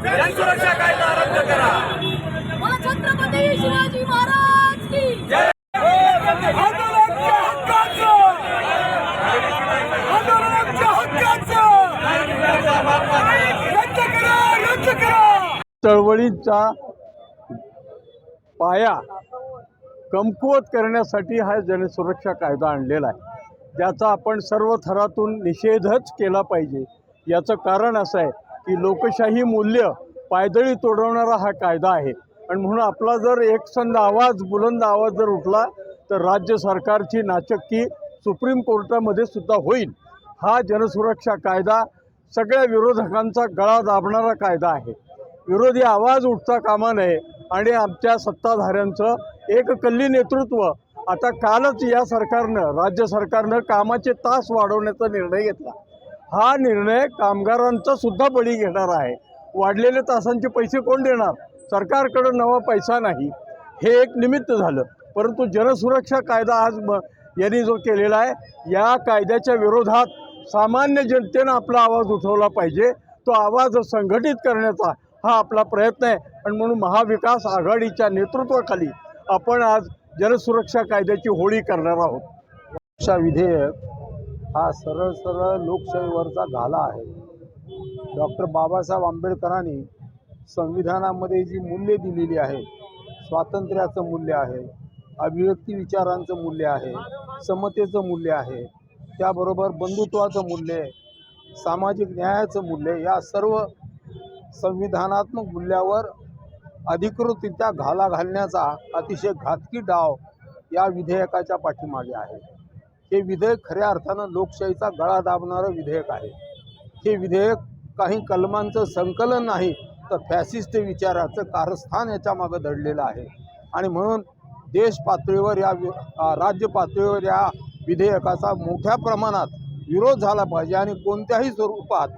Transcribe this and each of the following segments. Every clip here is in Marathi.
कायदा रद्द करा. छत्रपती शिवाजी महाराज की. चळवळींचा पाया कमकुवत करण्यासाठी हा जनसुरक्षा कायदा आणलेला आहे. ज्याचा आपण सर्व थरातून निषेधच केला पाहिजे. याचं कारण असं आहे की लोकशाही मूल्य पायदळी तोडवणारा हा कायदा आहे. आणि म्हणून आपला जर एकसंध आवाज बुलंद आवाज जर उठला तर राज्य सरकारची नाचक्की सुप्रीम कोर्टामध्ये सुद्धा होईल. हा जनसुरक्षा कायदा सगळ्या विरोधकांचा गळा दाबणारा कायदा आहे. विरोधी आवाज उठता कामा नये आणि आमच्या सत्ताधाऱ्यांचं एक कल्ली नेतृत्व आता कालच या सरकारनं राज्य सरकारनं कामाचे तास वाढवण्याचा निर्णय घेतला. हा निर्णय कामगारांचा सुद्धा बळी घेणार आहे. वाढलेले तासांचे पैसे कोण देणार? सरकारकडं नवा पैसा नाही. हे एक निमित्त झालं. परंतु जनसुरक्षा कायदा आज म यांनी जो केलेला आहे या कायद्याच्या विरोधात सामान्य जनतेनं आपला आवाज उठवला पाहिजे. तो आवाज संघटित करण्याचा हा आपला प्रयत्न आहे. आणि म्हणून महाविकास आघाडीच्या नेतृत्वाखाली आपण आज जनसुरक्षा कायद्याची होळी करणार आहोत. सुरक्षा विधेयक हा सरळ सरळ लोकशाहीवरचा घाला आहे. डॉक्टर बाबासाहेब आंबेडकरांनी संविधानामध्ये जी मूल्ये दिलेली आहेत स्वातंत्र्याचं मूल्य आहे अभिव्यक्ती विचारांचं मूल्य आहे समतेचं मूल्य आहे त्याबरोबर बंधुत्वाचं मूल्य सामाजिक न्यायाचं मूल्य या सर्व संविधानात्मक मूल्यावर अधिकृतरित्या घाला घालण्याचा अतिशय घातकी डाव या विधेयकाच्या पाठीमागे आहे. हे विधेयक खऱ्या अर्थानं लोकशाहीचा गळा दाबणारं विधेयक आहे. हे विधेयक काही कलमांचं संकलन नाही तर फॅसिस्ट विचाराचं कारस्थान याच्यामागं दडलेलं आहे. आणि म्हणून देश पातळीवर या वि- राज्य पातळीवर या विधेयकाचा मोठ्या प्रमाणात विरोध झाला पाहिजे आणि कोणत्याही स्वरूपात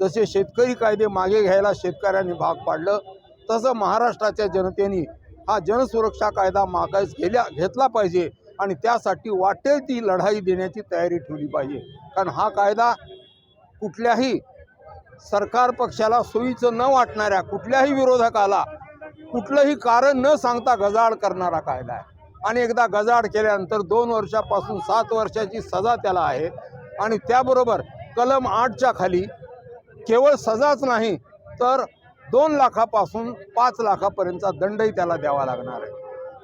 जसे शेतकरी कायदे मागे घ्यायला शेतकऱ्यांनी भाग पाडलं तसं महाराष्ट्राच्या जनतेने हा जनसुरक्षा कायदा मागास गेल्या घेतला पाहिजे आणि त्यासाठी वाटेल ती लढाई देण्याची तयारी ठेवली पाहिजे. कारण हा कायदा कुठल्याही सरकार पक्षाला सोयीचं न वाटणाऱ्या कुठल्याही विरोधकाला कुठलंही कारण न सांगता गजाड करणारा कायदा आहे. आणि एकदा गजाड केल्यानंतर दोन वर्षापासून सात वर्षाची सजा त्याला आहे. आणि त्याबरोबर कलम आठच्या खाली केवळ सजाच नाही तर दोन लाखापासून पाच लाखापर्यंतचा दंडही त्याला द्यावा लागणार आहे.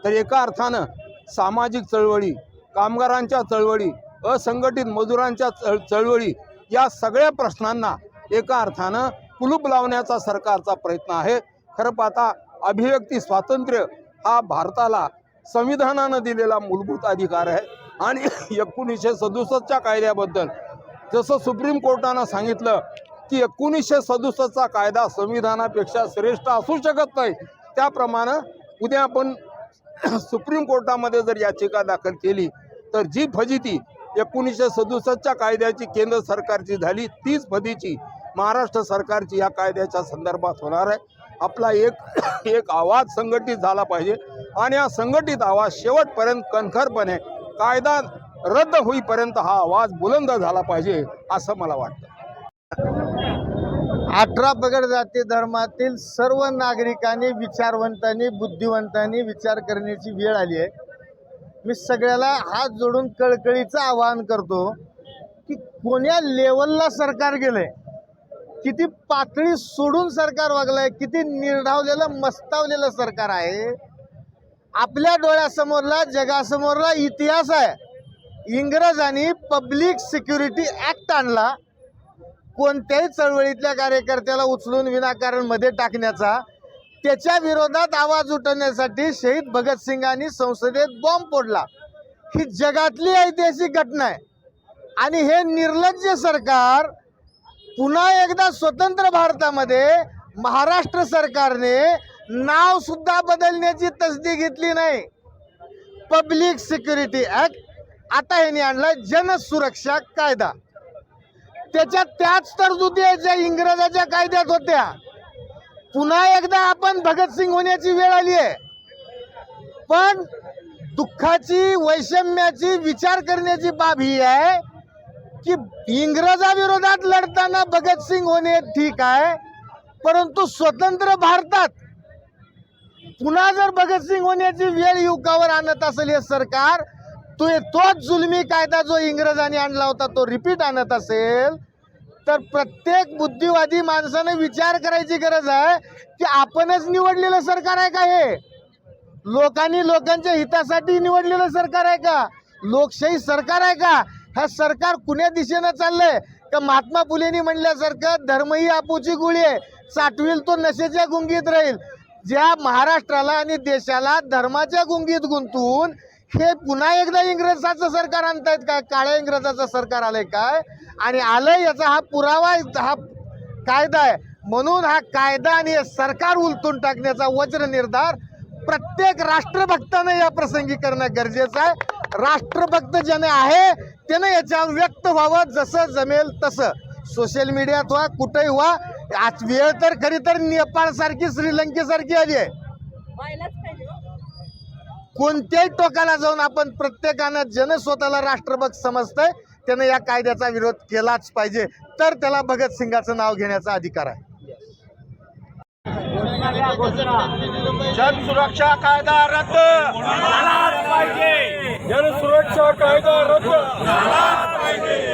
तर एका अर्थानं सामाजिक चळवळी कामगारांच्या चळवळी असंघटित मजुरांच्या चळ चळवळी या सगळ्या प्रश्नांना एका अर्थानं कुलूप लावण्याचा सरकारचा प्रयत्न आहे. खरं पाहता अभिव्यक्ती स्वातंत्र्य हा भारताला संविधानानं दिलेला मूलभूत अधिकार आहे. आणि एकोणीसशे सदुसष्टच्या कायद्याबद्दल जसं सुप्रीम कोर्टानं सांगितलं की एकोणीसशे सदुसष्टचा कायदा संविधानापेक्षा श्रेष्ठ असू शकत नाही त्याप्रमाणे उद्या आपण सुप्रीम कोर्टामध्ये जर याचिका दाखल केली तर जी फजिती एकोणीसशे सदुसष्टच्या कायद्याची केंद्र सरकारची झाली तीच फजिती महाराष्ट्र सरकारची या कायद्याच्या संदर्भात होणार आहे. आपला एक एक आवाज संघटित झाला पाहिजे आणि हा संघटित आवाज शेवटपर्यंत कणखरपणे कायदा रद्द होईपर्यंत हा आवाज बुलंद झाला पाहिजे असं मला वाटतं. अठरा पगड जाती धर्मातील सर्व नागरिकांनी विचारवंतांनी बुद्धिवंतांनी विचार करण्याची वेळ आली आहे. मी सगळ्याला हात जोडून कळकळीचं आवाहन करतो की कोण्या लेवलला सरकार गेलंय किती पातळी सोडून सरकार वागलंय किती निर्धावलेलं मस्तावलेलं सरकार आहे आपल्या डोळ्यासमोरला जगासमोरला इतिहास आहे. इंग्रजांनी पब्लिक सिक्युरिटी ॲक्ट आणला कोणत्याही चळवळीतल्या कार्यकर्त्याला उचलून विनाकारणमध्ये टाकण्याचा त्याच्या विरोधात आवाज उठवण्यासाठी शहीद भगतसिंगांनी संसदेत बॉम्ब फोडला. ही जगातली ऐतिहासिक घटना आहे. आणि हे निर्लज्ज सरकार पुन्हा एकदा स्वतंत्र भारतामध्ये महाराष्ट्र सरकारने नाव सुद्धा बदलण्याची तसदी घेतली नाही. पब्लिक सिक्युरिटी ऍक्ट आता ह्याने आणला जनसुरक्षा कायदा. त्याच्या त्याच तरतुदी आहेत ज्या इंग्रजाच्या कायद्यात होत्या. पुन्हा एकदा आपण भगतसिंग होण्याची वेळ आली आहे. पण दुःखाची वैषम्याची विचार करण्याची बाब ही आहे की इंग्रजाविरोधात लढताना भगतसिंग होणे ठीक आहे परंतु स्वतंत्र भारतात पुन्हा जर भगतसिंग होण्याची वेळ युवकावर आणत असेल हे सरकार तो तोच जुलमी कायदा जो इंग्रजांनी आणला होता तो रिपीट आणत असेल तर प्रत्येक बुद्धिवादी माणसाने विचार करायची गरज आहे की आपणच निवडलेलं सरकार आहे का हे? लोकांनी लोकांच्या हितासाठी निवडलेलं सरकार आहे का? लोकशाही सरकार आहे का? हा सरकार कुण्या दिशेनं चाललंय? का महात्मा फुलेंनी म्हणल्यासारखं धर्म ही आपूची गुळी आहे साठवील तो नशेच्या गुंगीत राहील. ज्या महाराष्ट्राला आणि देशाला धर्माच्या गुंगीत गुंतवून हे पुन्हा एकदा इंग्रजाचं सरकार आणतायत काय? काळ्या इंग्रजाचं सरकार आलंय काय? आणि आलंय याचा हा पुरावा हा कायदा आहे. म्हणून हा कायदा आणि सरकार उलटून टाकण्याचा वज्र निर्धार प्रत्येक राष्ट्रभक्तानं या प्रसंगी करणं गरजेचं आहे. राष्ट्रभक्त ज्याने आहे त्यानं याच्यावर व्यक्त व्हावं जसं जमेल तसं. सोशल मीडियात व्हा कुठेही व्हा. आज वेळ तर खरी तर नेपाळ सारखी श्रीलंकेसारखी आली आहे. पाहिजे हो. कोणत्याही टोकाला जाऊन आपण प्रत्येकानं जन स्वतःला राष्ट्रभक्त समजतंय त्यानं या कायद्याचा विरोध केलाच पाहिजे. तर त्याला भगतसिंगाचं नाव घेण्याचा अधिकार आहे. जन सुरक्षा कायदा रद्द. जन सुरक्षा कायदा रद्द.